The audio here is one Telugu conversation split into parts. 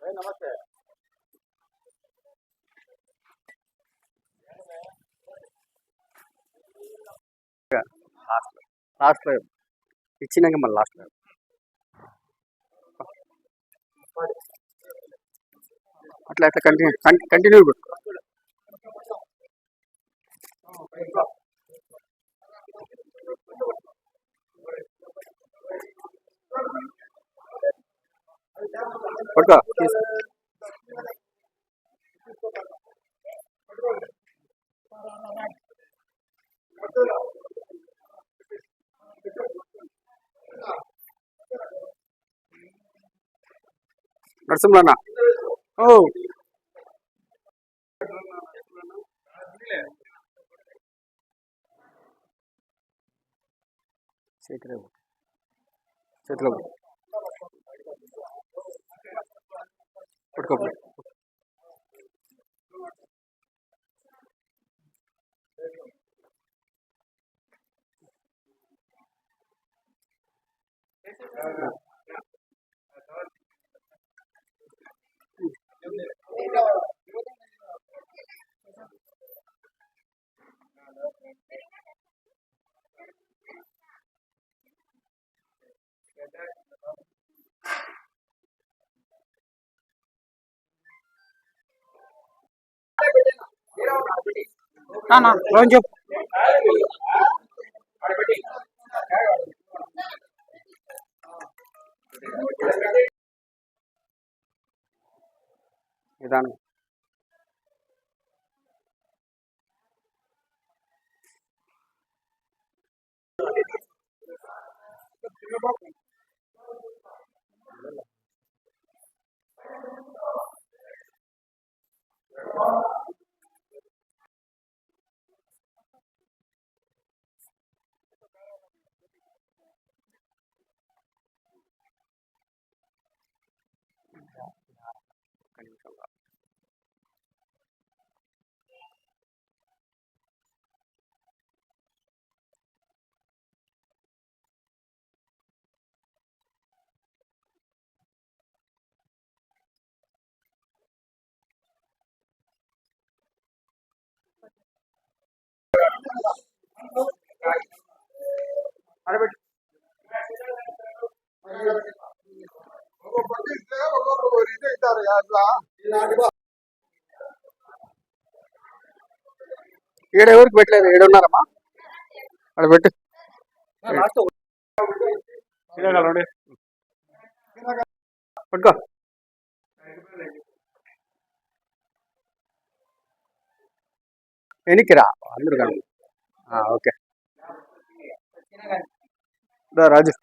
నమస్తే లాస్ట్ లో ఇచ్చినాక మళ్ళీ లాస్ట్ లో అట్లా అట్లా కంటిన్యూ కంటిన్యూ పెట్టుకో పట్టుకో నరసింహన్న ఓ. చేతిలో చేతిలో పట్టుకో. రోజు చెప్పు ఈడ ఎవరికి పెట్టలేదు? ఈడ ఉన్నారమ్మా? అక్కడ పెట్టు. పట్టుకో. వెనక్కి రా అందరు కానీ ఓకే. రాజు.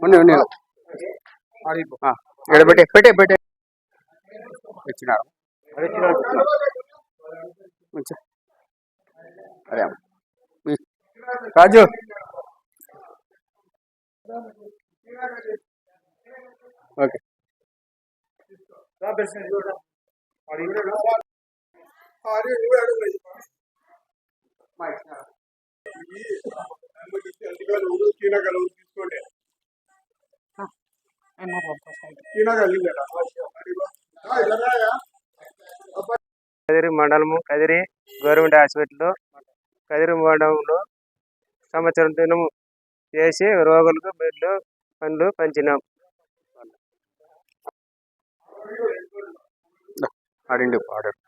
ఉన్నాయి ఉన్నాయి ఇక్కడ పెట్టే పెట్టే పెట్టే. ఇచ్చినారు ఉంచు. అదే అమ్మ. రాజు. ఓకే. కదిరి మండలము కదిరి గవర్నమెంట్ హాస్పిటల్ కదిరి మండలంలో సంవత్సరం దినము చేసి రోగులకు బెడ్లు పండ్లు పంచినాం. ఆడిండు ఆడాడు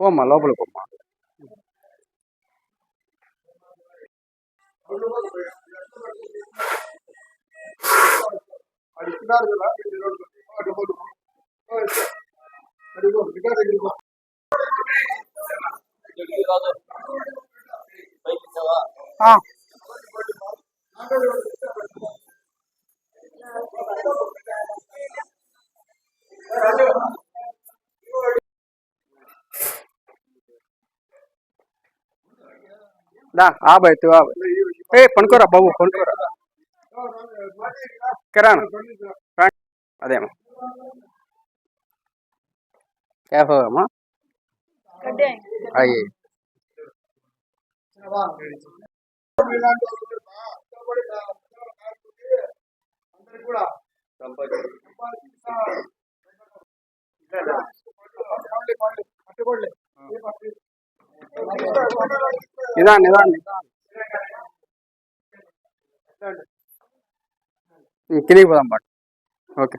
పోమ్మా లోపల పోమ్మా. ఆ. దా ఆ బాయ్ తు ఏ పనుకోరా బాబు పనుకోరా. కిరాణా. అదేమో. కేశవమ్మ అయ్యి నిదాన్ నిదాన్ నిదాన్ கிளிக்கு போதான் பாட்டு ஓகே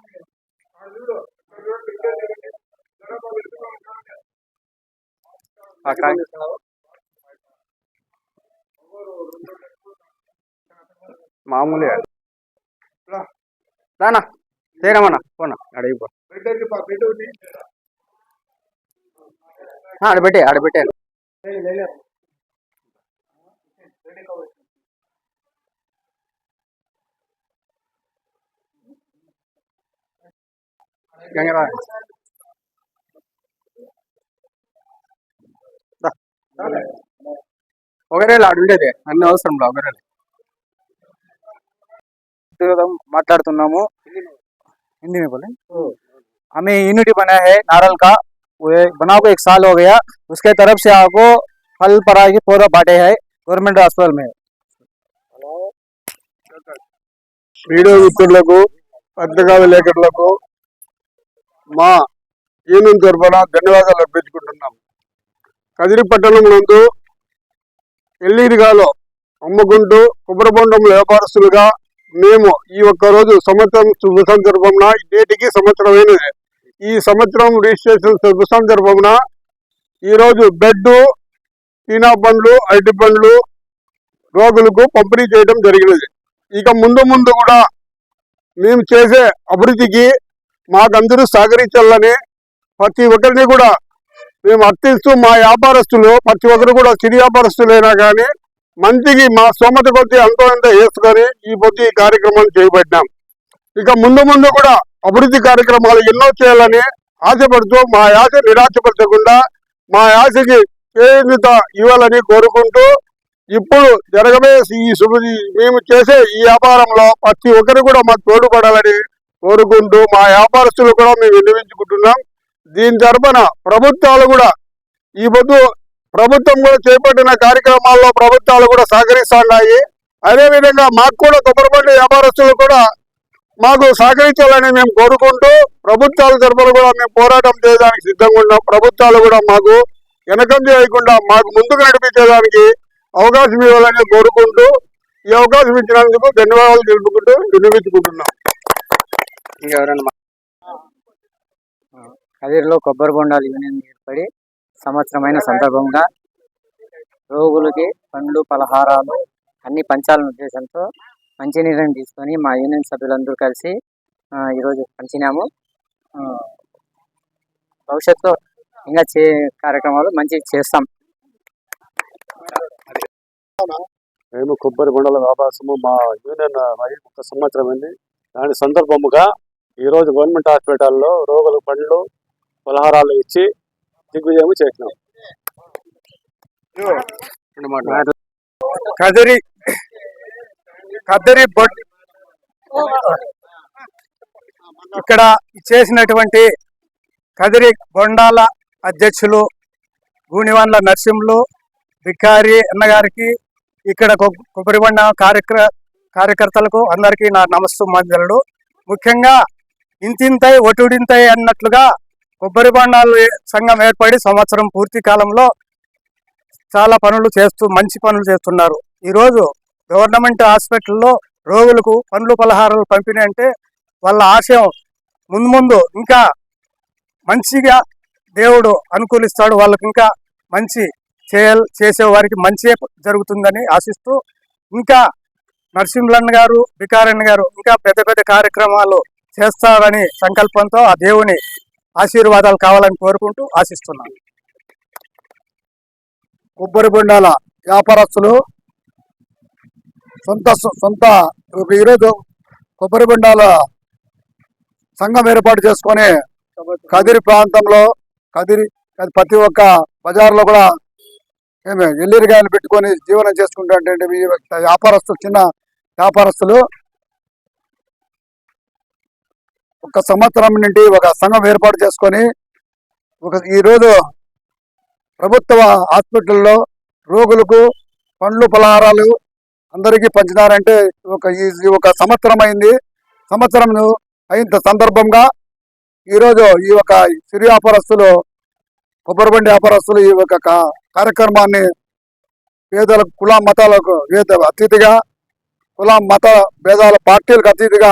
ఆ కాయ్. మామూలే రానా తేరమన్నా పోనా అడిగిపో ఆడ పెట్టే ఆడ పెట్టాను గంగరా हिंदी में बोले हमें यूनिटी बनाया है नारल का वो बना को एक साल हो गया उसके तरफ़ से आपको फल पड़ा की पौधा बांटे है गवर्नमेंट हॉस्पिटल में वीडियो लेकर धन्यवाद अर्पित्व కదిరి పట్టణం నందు ఎల్లీరిగాలో అమ్ముకుంటూ కుబ్రబొండం వ్యాపారస్తులుగా మేము ఈ ఒక్క రోజు సంవత్సరం శుభ సందర్భంన నేటికి సంవత్సరమైనది. ఈ సంవత్సరం రిజిస్ట్రేషన్ శుభ సందర్భంన ఈరోజు బెడ్డు తీనా పండ్లు అరటి పండ్లు రోగులకు పంపిణీ చేయడం జరిగినది. ఇక ముందు ముందు కూడా మేము చేసే అభివృద్ధికి మాకందరూ సహకరించాలని ప్రతి ఒక్కరిని కూడా మేము అర్థిస్తూ మా వ్యాపారస్తులు ప్రతి ఒక్కరు కూడా చిరు వ్యాపారస్తులైనా కానీ మంచికి మా స్తోమత కొద్ది అంతో ఇంత వేసుకొని ఈ పొద్దు ఈ కార్యక్రమం చేపట్టినాం ఇక ముందు ముందు కూడా అభివృద్ధి కార్యక్రమాలు ఎన్నో చేయాలని ఆశపడుతూ మా ఆశ నిరాశపరచకుండా మా ఆశకి చేయూత ఇవ్వాలని కోరుకుంటూ ఇప్పుడు జరగబోయే ఈ శుభ మేము చేసే ఈ వ్యాపారంలో ప్రతి ఒక్కరు కూడా మాకు తోడ్పడాలని కోరుకుంటూ మా వ్యాపారస్తులు కూడా మేము విన్నవించుకుంటున్నాం. దీని తరపున ప్రభుత్వాలు కూడా ఈ పొద్దు ప్రభుత్వం కూడా చేపట్టిన కార్యక్రమాల్లో ప్రభుత్వాలు కూడా సహకరిస్తున్నాయి అదేవిధంగా మాకు కూడా కొబ్బరిబండి వ్యాపారస్తులు కూడా మాకు సహకరించాలని మేము కోరుకుంటూ ప్రభుత్వాల తరపున కూడా మేము పోరాటం చేయడానికి సిద్ధంగా ఉన్నాం. ప్రభుత్వాలు కూడా మాకు వెనకం చేయకుండా మాకు ముందుకు నడిపించేదానికి అవకాశం ఇవ్వాలని కోరుకుంటూ ఈ అవకాశం ఇచ్చినందుకు ధన్యవాదాలు తెలుపుకుంటూ విన్నవించుకుంటున్నాం ఇంకెవరైనా కదిరిలో కొబ్బరి బొండాలు యూనియన్ ఏర్పడి సంవత్సరమైన సందర్భంగా రోగులకి పండ్లు పలహారాలు అన్ని పంచాలన్న ఉద్దేశంతో మంచి తీసుకొని మా యూనియన్ సభ్యులందరూ కలిసి ఈరోజు పంచినాము. భవిష్యత్తులో ఇంకా చే కార్యక్రమాలు మంచి చేస్తాం. మేము కొబ్బరి బొండల వ్యాపారము మా యూనియన్ ఒక సంవత్సరం అయింది దాని సందర్భముగా ఈరోజు గవర్నమెంట్ హాస్పిటల్లో రోగుల పండ్లు పలహారాలు ఇచ్చి దిగ్విజయం చేసినాం. కదిరి కదిరి బొడ్ ఇక్కడ చేసినటువంటి కదిరి బొండాల అధ్యక్షులు గూనివాన్ల నరసింహులు బికారి అన్నగారికి ఇక్కడ కొ- కొబ్బరి బొండ కార్యక్ర కార్యకర్తలకు అందరికీ నా నమస్తు మంజలు ముఖ్యంగా ఇంతింతై ఒటుడింతై అన్నట్లుగా కొబ్బరి బొండాలు సంఘం ఏర్పడి సంవత్సరం పూర్తి కాలంలో చాలా పనులు చేస్తూ మంచి పనులు చేస్తున్నారు. ఈరోజు గవర్నమెంట్ హాస్పిటల్లో రోగులకు పండ్లు పలహారాలు పంపిణీ అంటే వాళ్ళ ఆశయం ముందు ముందు ఇంకా మంచిగా దేవుడు అనుకూలిస్తాడు. వాళ్ళకి ఇంకా మంచి చేయ చేసే వారికి మంచి జరుగుతుందని ఆశిస్తూ ఇంకా నరసింహన్ గారు బికారన్ గారు ఇంకా పెద్ద పెద్ద కార్యక్రమాలు చేస్తారని సంకల్పంతో ఆ దేవుని ఆశీర్వాదాలు కావాలని కోరుకుంటూ ఆశిస్తున్నాను. కొబ్బరి బొండాల వ్యాపారస్తులు సొంత సొంత ఈరోజు కొబ్బరి బొండాల సంఘం ఏర్పాటు చేసుకొని కదిరి ప్రాంతంలో కదిరి ప్రతి ఒక్క బజార్లో కూడా ఏమి ఎల్లిరిగాయలు పెట్టుకొని జీవనం చేసుకుంటే ఈ వ్యాపారస్తులు చిన్న వ్యాపారస్తులు ఒక సంవత్సరం నుండి ఒక సంఘం ఏర్పాటు చేసుకొని ఒక ఈరోజు ప్రభుత్వ హాస్పిటల్లో రోగులకు పండ్లు పలహారాలు అందరికీ పంచినారంటే ఒక ఈ ఒక సంవత్సరం అయింది. సంవత్సరం అయిన సందర్భంగా ఈరోజు ఈ యొక్క సిరి వ్యాపారస్తులు కొబ్బరిబండి వ్యాపారస్తులు ఈ యొక్క కార్యక్రమాన్ని పేదలకు కుల మతాలకు వేద అతీతిగా కుల మత భేదాల పార్టీలకు అతీతిగా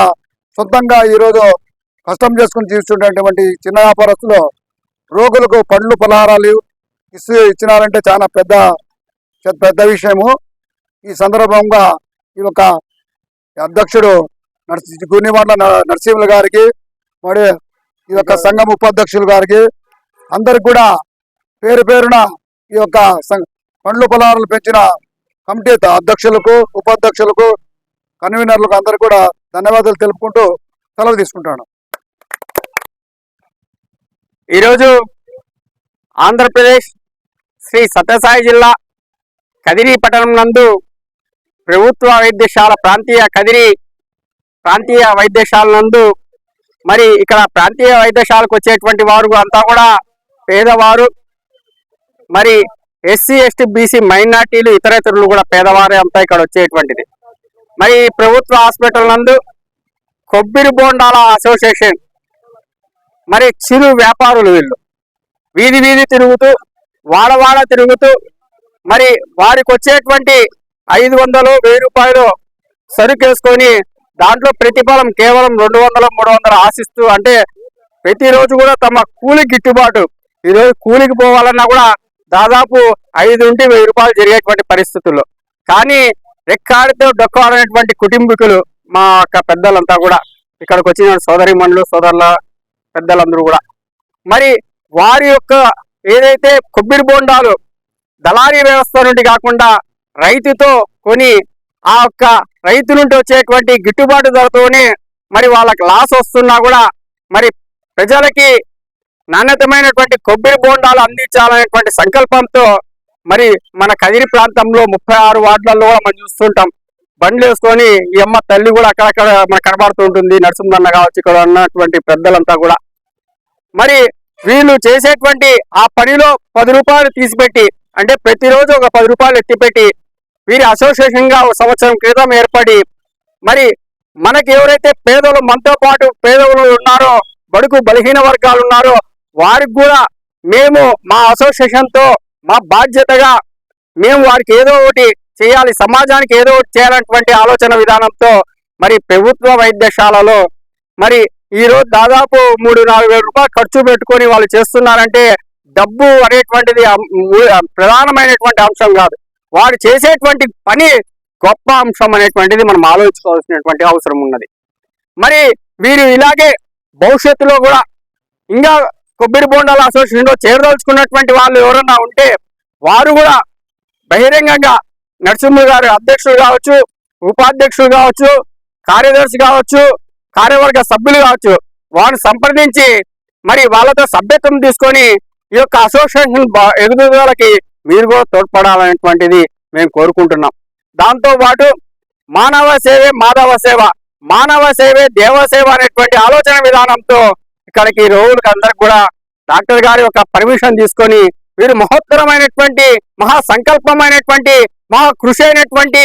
సొంతంగా ఈరోజు కష్టం చేసుకుని జీవిస్తున్నటువంటి చిన్న వ్యాపారస్తులు రోగులకు పండ్లు పలహారాలు ఇస్తూ ఇచ్చినారంటే చాలా పెద్ద పెద్ద విషయము. ఈ సందర్భంగా ఈ యొక్క అధ్యక్షుడు నర్సి గునివాడ్ల న- నరసింహులు గారికి మరి ఈ యొక్క సంఘం ఉపాధ్యక్షులు గారికి అందరికి కూడా పేరు పేరున ఈ యొక్క పండ్లు పొలాలను పెంచిన కమిటీ అధ్యక్షులకు ఉపాధ్యక్షులకు కన్వీనర్లకు అందరికి కూడా ధన్యవాదాలు తెలుపుకుంటూ సెలవు తీసుకుంటాను ఈరోజు ఆంధ్రప్రదేశ్ శ్రీ సత్యసాయి జిల్లా కదిరి పట్టణం నందు ప్రభుత్వ వైద్యశాల ప్రాంతీయ కదిరి ప్రాంతీయ వైద్యశాల నందు మరి ఇక్కడ ప్రాంతీయ వైద్యశాలకు వచ్చేటువంటి వారు అంతా కూడా పేదవారు. మరి ఎస్సీ ఎస్టీ బీసీ మైనార్టీలు ఇతరేతరులు కూడా పేదవారే అంతా ఇక్కడ వచ్చేటువంటిది. మరి ప్రభుత్వ హాస్పిటల్ నందు కొబ్బరి బోండాల అసోసియేషన్ మరి చిరు వ్యాపారులు వీళ్ళు. వీధి వీధి తిరుగుతూ వాడవాడ తిరుగుతూ మరి వారికి వచ్చేటువంటి ఐదు వందలు వెయ్యి రూపాయలు సరుకేసుకొని దాంట్లో ప్రతిఫలం కేవలం రెండు వందలు మూడు వందలు ఆశిస్తూ అంటే ప్రతిరోజు కూడా తమ కూలి గిట్టుబాటు. ఈరోజు కూలికి పోవాలన్నా కూడా దాదాపు ఐదు నుండి వెయ్యి రూపాయలు జరిగేటువంటి పరిస్థితుల్లో. కానీ రెక్కాడితో డొక్కాడనేటువంటి కుటుంబీకులు మా యొక్క పెద్దలంతా కూడా ఇక్కడికి వచ్చిన సోదరి మండలు సోదరుల పెద్దలందరూ కూడా. మరి వారి యొక్క ఏదైతే కొబ్బరి బోండాలు దళారీ వ్యవస్థ నుండి కాకుండా రైతుతో కొని ఆ యొక్క రైతు నుండి వచ్చేటువంటి గిట్టుబాటు ధరతోనే మరి వాళ్ళకి లాస్ వస్తున్నా కూడా మరి ప్రజలకి నాణ్యతమైనటువంటి కొబ్బరి బోండాలు అందించాలనేటువంటి సంకల్పంతో మరి మన కదిరి ప్రాంతంలో ముప్పై ఆరు వార్డులలో మనం చూస్తుంటాం. బండ్లు వేసుకొని ఈ అమ్మ తల్లి కూడా అక్కడక్కడ మనకు కనబడుతూ ఉంటుంది. నరసింహన్న కావచ్చు ఇక్కడ ఉన్నటువంటి పెద్దలంతా కూడా. మరి వీళ్ళు చేసేటువంటి ఆ పనిలో పది రూపాయలు తీసిపెట్టి అంటే ప్రతిరోజు ఒక పది రూపాయలు ఎత్తిపెట్టి వీరి అసోసియేషన్గా ఒక సంవత్సరం క్రితం ఏర్పడి మరి మనకి ఎవరైతే పేదలు మనతో పాటు పేదలు ఉన్నారో బడుగు బలహీన వర్గాలు ఉన్నారో వారికి కూడా మేము మా అసోసియేషన్తో మా బాధ్యతగా మేము వారికి ఏదో ఒకటి చేయాలి. సమాజానికి ఏదో చేయాలన్నటువంటి ఆలోచన విధానంతో మరి ప్రభుత్వ వైద్యశాలలో మరి ఈరోజు దాదాపు మూడు నాలుగు వేల రూపాయలు ఖర్చు పెట్టుకొని వాళ్ళు చేస్తున్నారంటే డబ్బు అనేటువంటిది ప్రధానమైనటువంటి అంశం కాదు. వారు చేసేటువంటి పని గొప్ప అంశం అనేటువంటిది మనం ఆలోచించుకోవాల్సినటువంటి అవసరం ఉన్నది. మరి వీరు ఇలాగే భవిష్యత్తులో కూడా ఇంకా కొబ్బరి బోండాల అసోసియేషన్లో చేరదలుచుకున్నటువంటి వాళ్ళు ఎవరన్నా ఉంటే వారు కూడా బహిరంగంగా నరసింహ గారు అధ్యక్షులు కావచ్చు ఉపాధ్యక్షులు కావచ్చు కార్యదర్శి కావచ్చు కార్యవర్గ సభ్యులు కావచ్చు వారిని సంప్రదించి మరి వాళ్ళతో సభ్యత్వం తీసుకొని ఈ యొక్క అసోసియేషన్ ఎదుగుదలకి మీరు కూడా తోడ్పడాలనేటువంటిది మేము కోరుకుంటున్నాం. దాంతో పాటు మానవ సేవే మాధవ సేవ మానవ సేవే దేవ సేవ అనేటువంటి ఆలోచన విధానంతో ఇక్కడికి రోగులకు అందరికి కూడా డాక్టర్ గారి యొక్క పర్మిషన్ తీసుకొని వీరు మహోత్తరమైనటువంటి మహా మా కృషి అయినటువంటి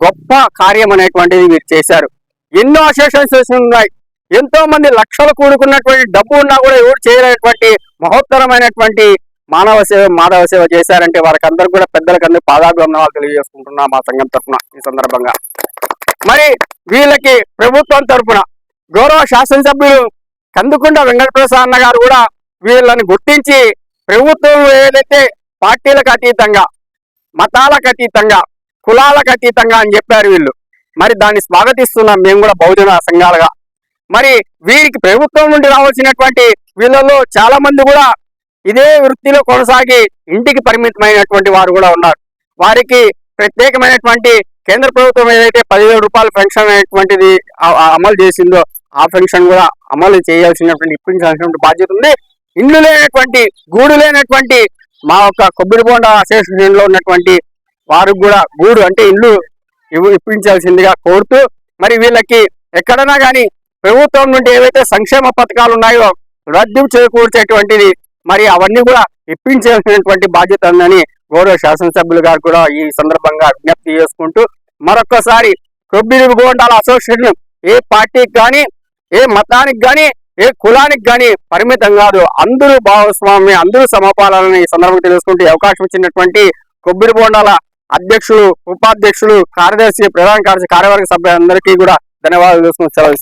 గొప్ప కార్యం అనేటువంటిది వీరు చేశారు. ఎన్నో అసోసియేషన్స్ ఉన్నాయి. ఎంతో మంది లక్షలు కూడుకున్నటువంటి డబ్బు ఉన్నా కూడా ఎవరు చేయలేనటువంటి మహోత్తరమైనటువంటి మానవ సేవ మానవ సేవ చేశారంటే వారికి అందరూ కూడా పెద్దలకు అందరూ పాదాభివందనాలు తెలియజేసుకుంటున్నా మా సంఘం తరఫున ఈ సందర్భంగా. మరి వీళ్ళకి ప్రభుత్వం తరఫున గౌరవ శాసనసభ్యులు కందుకుండ వెంకటప్రసాద్ అన్న గారు కూడా వీళ్ళని గుర్తించి ప్రభుత్వం ఏదైతే పార్టీలకు అతీతంగా మతాలకు అతీతంగా కులాలకు అతీతంగా అని చెప్పారు వీళ్ళు. మరి దాన్ని స్వాగతిస్తున్నాం మేము కూడా బహుజన సంఘాలుగా. మరి వీరికి ప్రభుత్వం నుండి రావాల్సినటువంటి వీళ్ళలో చాలా మంది కూడా ఇదే వృత్తిలో కొనసాగి ఇంటికి పరిమితమైనటువంటి వారు కూడా ఉన్నారు. వారికి ప్రత్యేకమైనటువంటి కేంద్ర ప్రభుత్వం ఏదైతే పదివేల రూపాయల పెన్షన్ అనేటువంటిది అమలు చేసిందో ఆ పెన్షన్ కూడా అమలు చేయాల్సినటువంటి ఇప్పించాల్సినటువంటి బాధ్యత ఉంది. ఇండ్లు లేనటువంటి గూడు లేనటువంటి మా యొక్క కొబ్బరి అసోసియేషన్లో ఉన్నటువంటి వారికి కూడా గూడు అంటే ఇల్లు ఇప్పించాల్సిందిగా కోరుతూ మరి వీళ్ళకి ఎక్కడైనా కానీ ప్రభుత్వం నుండి ఏవైతే సంక్షేమ పథకాలు ఉన్నాయో రద్దు చేకూర్చేటువంటిది మరి అవన్నీ కూడా ఇప్పించాల్సినటువంటి బాధ్యత ఉందని గౌరవ శాసనసభ్యులు గారు కూడా ఈ సందర్భంగా విజ్ఞప్తి చేసుకుంటూ మరొకసారి కొబ్బరి బోండాల అసోసియేషన్ ఏ పార్టీకి కానీ ఏ మతానికి కానీ ఏ కులానికి కానీ పరిమితం కాదు. అందరూ భాగస్వామి అందరూ సమపాలని ఈ సందర్భంగా తెలుసుకుంటే అవకాశం ఇచ్చినటువంటి కొబ్బరి బోండాల అధ్యక్షులు ఉపాధ్యక్షులు కార్యదర్శి ప్రధాన కార్యదర్శి కార్యవర్గ సభ్యులందరికీ కూడా ధన్యవాదాలు తెలుసుకుని సెలవు